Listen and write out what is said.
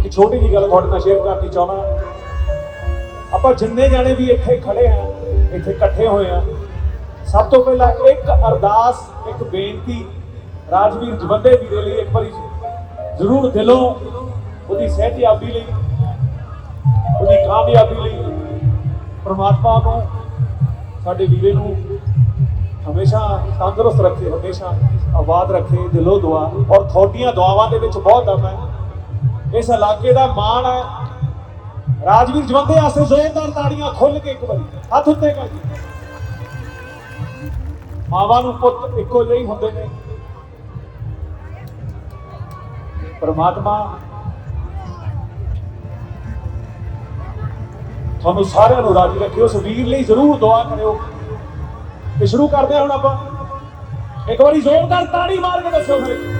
ਇੱਕ ਛੋਟੀ ਜਿਹੀ ਗੱਲ ਤੁਹਾਡੇ ਨਾਲ ਸ਼ੇਅਰ ਕਰਨੀ ਚਾਹੁੰਦਾ ਆਪਾਂ ਜਿੰਨੇ ਜਾਣੇ ਵੀ ਇੱਥੇ ਖੜੇ ਆ, ਇੱਥੇ ਇਕੱਠੇ ਹੋਏ ਆ, ਸਭ ਤੋਂ ਪਹਿਲਾਂ ਇੱਕ ਅਰਦਾਸ, ਇੱਕ ਬੇਨਤੀ ਰਾਜਵੀਰ ਜਵੰਦੇ ਵੀਰੇ ਲਈ ਇੱਕ ਵਾਰੀ ਜ਼ਰੂਰ ਦਿਲੋਂ ਉਹਦੀ ਸਿਹਤਯਾਬੀ ਲਈ, ਉਹਦੀ ਕਾਮਯਾਬੀ ਲਈ ਪ੍ਰਮਾਤਮਾ ਨੂੰ, ਸਾਡੇ ਵੀਰੇ ਨੂੰ ਹਮੇਸ਼ਾ ਤੰਦਰੁਸਤ ਰੱਖੇ, ਹਮੇਸ਼ਾ ਆਬਾਦ ਰੱਖੇ, ਦਿਲੋਂ ਦੁਆ। ਔਰ ਤੁਹਾਡੀਆਂ ਦੁਆਵਾਂ ਦੇ ਵਿੱਚ ਬਹੁਤ ਦਮ ਹੈ। ਇਸ ਇਲਾਕੇ ਦਾ ਮਾਣ ਹੈ। ਰਾਜਵੀਰ ਜਵੰਦੇ ਆਸੇ ਜ਼ੋਰਦਾਰ ਤਾੜੀਆਂ ਖੁੱਲ ਕੇ ਇੱਕ ਵਾਰੀ, ਹੱਥ ਉੱਤੇ ਕਰ ਮਾਵਾਂ ਨੂੰ ਪੁੱਤ ਇੱਕੋ ਜਿਹੇ ਹੁੰਦੇ ਨੇ। ਪਰਮਾਤਮਾ ਤੁਹਾਨੂੰ ਸਾਰਿਆਂ ਨੂੰ ਰਾਜੀ ਰੱਖਿਓ ਉਸ ਵੀਰ ਲਈ ਜ਼ਰੂਰ ਦੁਆ ਕਰਿਓ। ਤੇ ਸ਼ੁਰੂ ਕਰਦੇ ਹਾਂ ਹੁਣ ਆਪਾਂ। ਇੱਕ ਵਾਰੀ ਜ਼ੋਰਦਾਰ ਤਾੜੀ ਮਾਰ ਕੇ ਦੱਸੋ ਫਿਰ।